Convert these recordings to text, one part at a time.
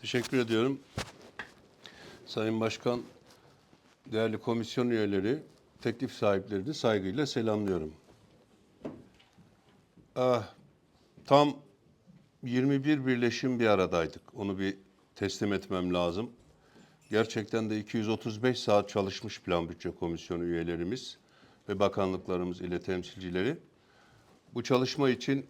Teşekkür ediyorum. Sayın Başkan, değerli komisyon üyeleri, teklif sahiplerini saygıyla selamlıyorum. Ah, tam 21 birleşim bir aradaydık. Onu bir teslim etmem lazım. Gerçekten de 235 saat çalışmış Plan Bütçe Komisyonu üyelerimiz ve bakanlıklarımız ile temsilcileri. Bu çalışma için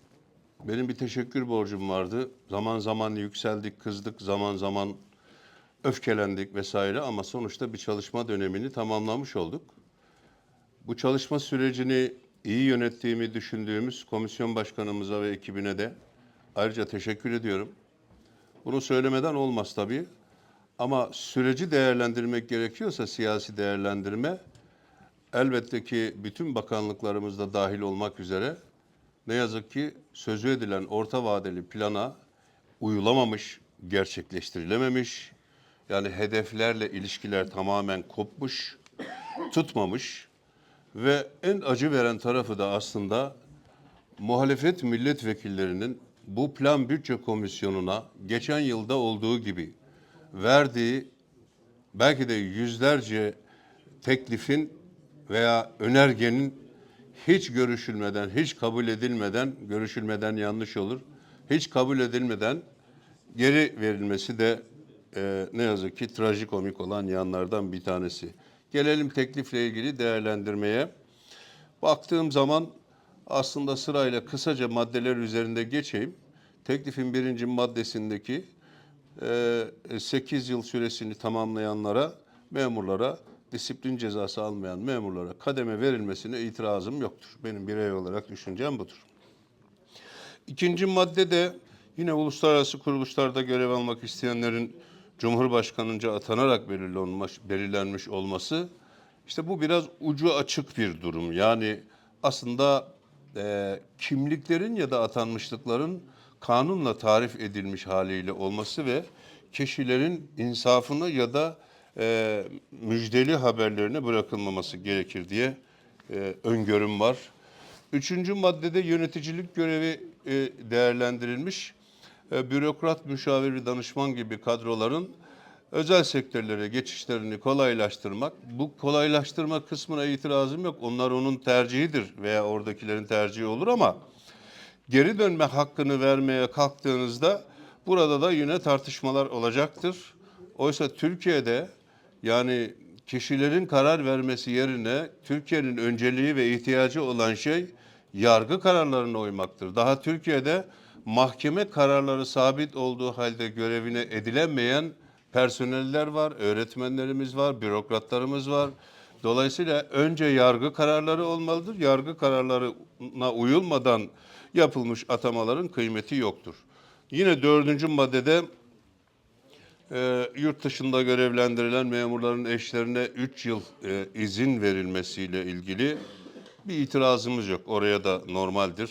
benim bir teşekkür borcum vardı. Zaman zaman yükseldik, kızdık, zaman zaman öfkelendik vesaire ama sonuçta bir çalışma dönemini tamamlamış olduk. Bu çalışma sürecini iyi yönettiğimi düşündüğümüz komisyon başkanımıza ve ekibine de ayrıca teşekkür ediyorum. Bunu söylemeden olmaz tabii. Ama süreci değerlendirmek gerekiyorsa siyasi değerlendirme elbette ki bütün bakanlıklarımızda dahil olmak üzere ne yazık ki sözü edilen orta vadeli plana uyulamamış, gerçekleştirilememiş. Yani hedeflerle ilişkiler tamamen kopmuş, tutmamış ve en acı veren tarafı da aslında muhalefet milletvekillerinin bu plan bütçe komisyonuna geçen yılda olduğu gibi verdiği belki de yüzlerce teklifin veya önergenin hiç görüşülmeden, hiç kabul edilmeden, görüşülmeden yanlış olur, hiç kabul edilmeden geri verilmesi de e, ne yazık ki trajikomik olan yanlardan bir tanesi. Gelelim teklifle ilgili değerlendirmeye. Baktığım zaman aslında sırayla kısaca maddeler üzerinde geçeyim. Teklifin birinci maddesindeki 8 yıl süresini tamamlayanlara, memurlara, disiplin cezası almayan memurlara kademe verilmesine itirazım yoktur. Benim birey olarak düşüncem budur. İkinci madde de yine uluslararası kuruluşlarda görev almak isteyenlerin Cumhurbaşkanınca atanarak belirlenmiş, belirlenmiş olması. İşte bu biraz ucu açık bir durum. Yani aslında e, kimliklerin ya da atanmışlıkların kanunla tarif edilmiş haliyle olması ve kişilerin insafını ya da e, müjdeli haberlerine bırakılmaması gerekir diye e, öngörüm var. Üçüncü maddede yöneticilik görevi e, değerlendirilmiş. E, bürokrat, müşavir, danışman gibi kadroların özel sektörlere geçişlerini kolaylaştırmak. Bu kolaylaştırma kısmına itirazım yok. Onlar onun tercihidir veya oradakilerin tercihi olur ama geri dönme hakkını vermeye kalktığınızda burada da yine tartışmalar olacaktır. Oysa Türkiye'de yani kişilerin karar vermesi yerine Türkiye'nin önceliği ve ihtiyacı olan şey yargı kararlarına uymaktır. Daha Türkiye'de mahkeme kararları sabit olduğu halde görevine edilemeyen personeller var, öğretmenlerimiz var, bürokratlarımız var. Dolayısıyla önce yargı kararları olmalıdır. Yargı kararlarına uyulmadan yapılmış atamaların kıymeti yoktur. Yine dördüncü maddede e, yurt dışında görevlendirilen memurların eşlerine 3 yıl e, izin verilmesiyle ilgili bir itirazımız yok. Oraya da normaldir.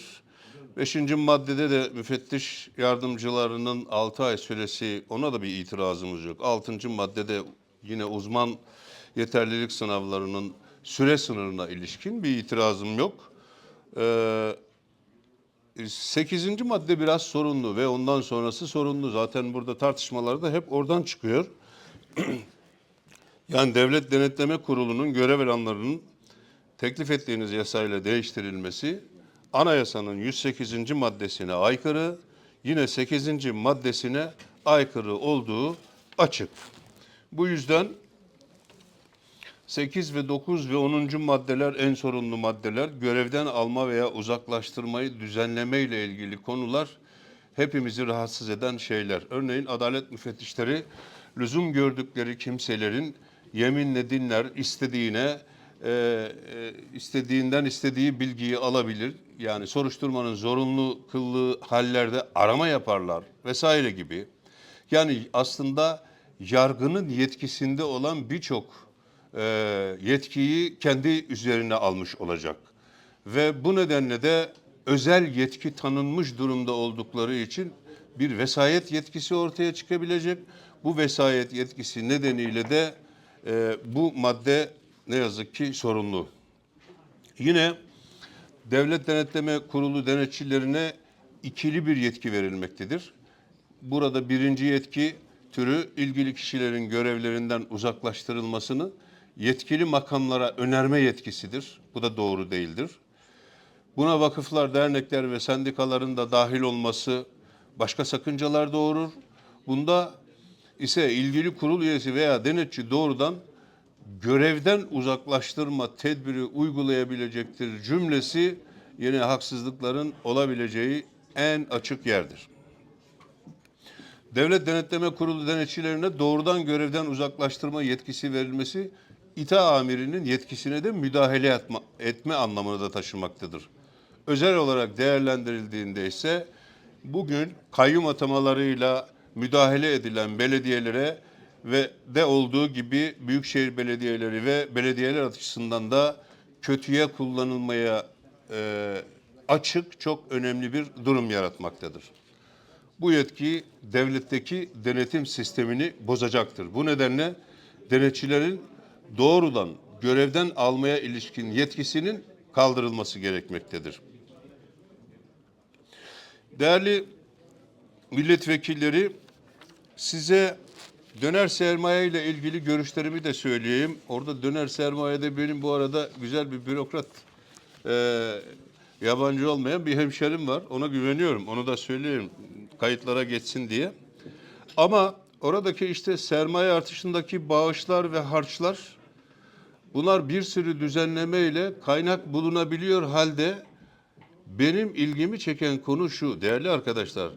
Beşinci maddede de müfettiş yardımcılarının 6 ay süresi ona da bir itirazımız yok. Altıncı maddede yine uzman yeterlilik sınavlarının süre sınırına ilişkin bir itirazım yok. Ee, Sekizinci madde biraz sorunlu ve ondan sonrası sorunlu. Zaten burada tartışmalar da hep oradan çıkıyor. yani Devlet Denetleme Kurulu'nun görev alanlarının teklif ettiğiniz yasayla değiştirilmesi anayasanın 108. maddesine aykırı, yine 8. maddesine aykırı olduğu açık. Bu yüzden 8 ve 9 ve 10. maddeler en sorunlu maddeler. Görevden alma veya uzaklaştırmayı düzenleme ile ilgili konular hepimizi rahatsız eden şeyler. Örneğin adalet müfettişleri lüzum gördükleri kimselerin yeminle dinler, istediğine e, e, istediğinden istediği bilgiyi alabilir. Yani soruşturmanın zorunlu kıldığı hallerde arama yaparlar vesaire gibi. Yani aslında yargının yetkisinde olan birçok e, yetkiyi kendi üzerine almış olacak. Ve bu nedenle de özel yetki tanınmış durumda oldukları için bir vesayet yetkisi ortaya çıkabilecek. Bu vesayet yetkisi nedeniyle de e, bu madde ne yazık ki sorunlu. Yine Devlet Denetleme Kurulu denetçilerine ikili bir yetki verilmektedir. Burada birinci yetki türü ilgili kişilerin görevlerinden uzaklaştırılmasını yetkili makamlara önerme yetkisidir. Bu da doğru değildir. Buna vakıflar, dernekler ve sendikaların da dahil olması başka sakıncalar doğurur. Bunda ise ilgili kurul üyesi veya denetçi doğrudan görevden uzaklaştırma tedbiri uygulayabilecektir cümlesi yine haksızlıkların olabileceği en açık yerdir. Devlet Denetleme Kurulu denetçilerine doğrudan görevden uzaklaştırma yetkisi verilmesi İTA amirinin yetkisine de müdahale etme, etme anlamını da taşımaktadır. Özel olarak değerlendirildiğinde ise bugün kayyum atamalarıyla müdahale edilen belediyelere ve de olduğu gibi büyükşehir belediyeleri ve belediyeler açısından da kötüye kullanılmaya e, açık çok önemli bir durum yaratmaktadır. Bu yetki devletteki denetim sistemini bozacaktır. Bu nedenle denetçilerin doğrudan görevden almaya ilişkin yetkisinin kaldırılması gerekmektedir. Değerli milletvekilleri size döner sermaye ile ilgili görüşlerimi de söyleyeyim. Orada döner sermayede benim bu arada güzel bir bürokrat e, yabancı olmayan bir hemşerim var. Ona güveniyorum. Onu da söyleyeyim kayıtlara geçsin diye. Ama oradaki işte sermaye artışındaki bağışlar ve harçlar bunlar bir sürü düzenleme ile kaynak bulunabiliyor halde benim ilgimi çeken konu şu değerli arkadaşlar.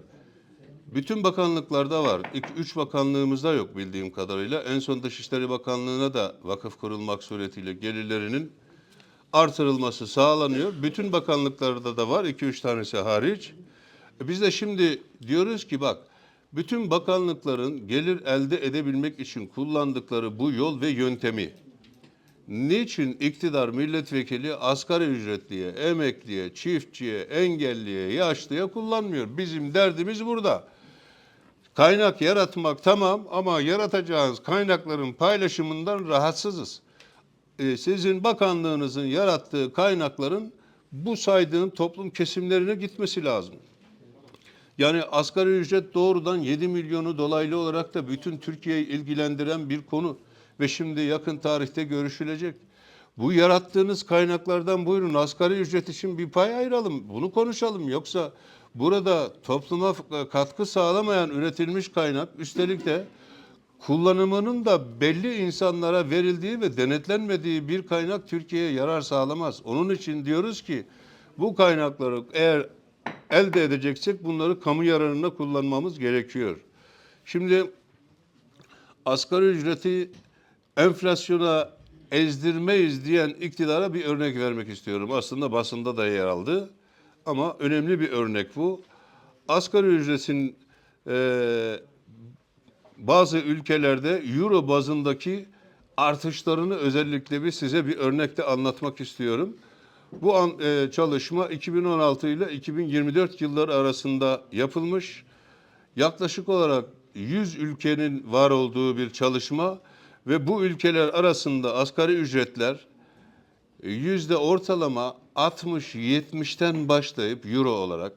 Bütün bakanlıklarda var. İlk üç bakanlığımızda yok bildiğim kadarıyla. En son Dışişleri Bakanlığı'na da vakıf kurulmak suretiyle gelirlerinin artırılması sağlanıyor. Bütün bakanlıklarda da var. iki üç tanesi hariç. E Biz de şimdi diyoruz ki bak bütün bakanlıkların gelir elde edebilmek için kullandıkları bu yol ve yöntemi niçin iktidar milletvekili asgari ücretliye, emekliye, çiftçiye, engelliye, yaşlıya kullanmıyor? Bizim derdimiz burada. Kaynak yaratmak tamam ama yaratacağınız kaynakların paylaşımından rahatsızız. Ee, sizin bakanlığınızın yarattığı kaynakların bu saydığım toplum kesimlerine gitmesi lazım. Yani asgari ücret doğrudan 7 milyonu dolaylı olarak da bütün Türkiye'yi ilgilendiren bir konu ve şimdi yakın tarihte görüşülecek. Bu yarattığınız kaynaklardan buyurun asgari ücret için bir pay ayıralım. Bunu konuşalım. Yoksa burada topluma katkı sağlamayan üretilmiş kaynak üstelik de kullanımının da belli insanlara verildiği ve denetlenmediği bir kaynak Türkiye'ye yarar sağlamaz. Onun için diyoruz ki bu kaynakları eğer elde edeceksek bunları kamu yararına kullanmamız gerekiyor. Şimdi asgari ücreti enflasyona ezdirmeyiz diyen iktidara bir örnek vermek istiyorum. Aslında basında da yer aldı ama önemli bir örnek bu. Asgari ücretin e, bazı ülkelerde euro bazındaki artışlarını özellikle bir size bir örnekte anlatmak istiyorum. Bu an, e, çalışma 2016 ile 2024 yılları arasında yapılmış. Yaklaşık olarak 100 ülkenin var olduğu bir çalışma ve bu ülkeler arasında asgari ücretler e, yüzde ortalama 60-70'ten başlayıp euro olarak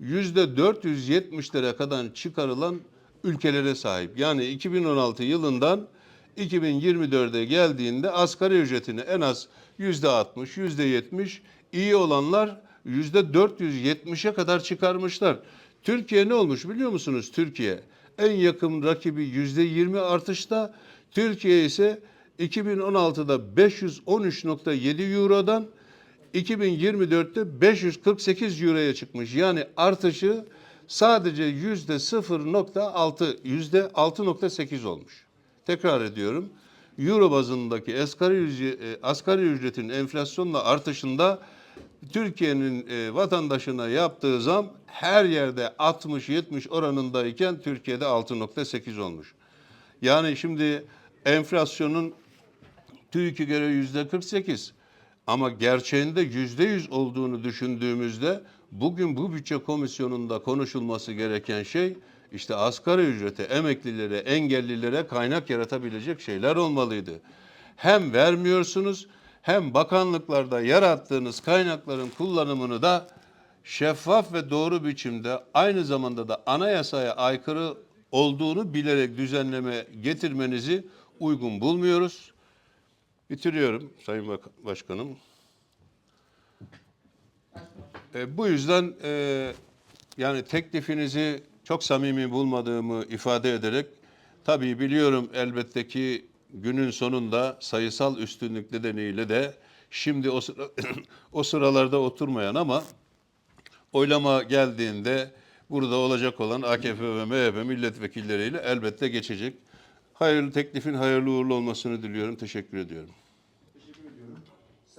yüzde 470'lere kadar çıkarılan ülkelere sahip. Yani 2016 yılından 2024'e geldiğinde asgari ücretini en az yüzde 60, yüzde 70, iyi olanlar yüzde 470'e kadar çıkarmışlar. Türkiye ne olmuş biliyor musunuz? Türkiye en yakın rakibi yüzde 20 artışta. Türkiye ise 2016'da 513.7 Euro'dan 2024'te 548 Euro'ya çıkmış. Yani artışı sadece yüzde 0.6, yüzde 6.8 olmuş. Tekrar ediyorum. Euro bazındaki asgari, e, asgari ücretin enflasyonla artışında Türkiye'nin e, vatandaşına yaptığı zam her yerde 60-70 oranındayken Türkiye'de 6.8 olmuş. Yani şimdi enflasyonun TÜİK'e göre yüzde 48 ama gerçeğinde yüzde 100 olduğunu düşündüğümüzde bugün bu bütçe komisyonunda konuşulması gereken şey işte asgari ücrete, emeklilere, engellilere kaynak yaratabilecek şeyler olmalıydı. Hem vermiyorsunuz hem bakanlıklarda yarattığınız kaynakların kullanımını da şeffaf ve doğru biçimde aynı zamanda da anayasaya aykırı olduğunu bilerek düzenleme getirmenizi uygun bulmuyoruz. Bitiriyorum Sayın Başkanım. E, bu yüzden e, yani teklifinizi çok samimi bulmadığımı ifade ederek tabii biliyorum elbette ki günün sonunda sayısal üstünlük nedeniyle de şimdi o sıra, o sıralarda oturmayan ama oylama geldiğinde burada olacak olan AKP ve MHP milletvekilleriyle elbette geçecek. Hayırlı teklifin hayırlı uğurlu olmasını diliyorum. Teşekkür ediyorum.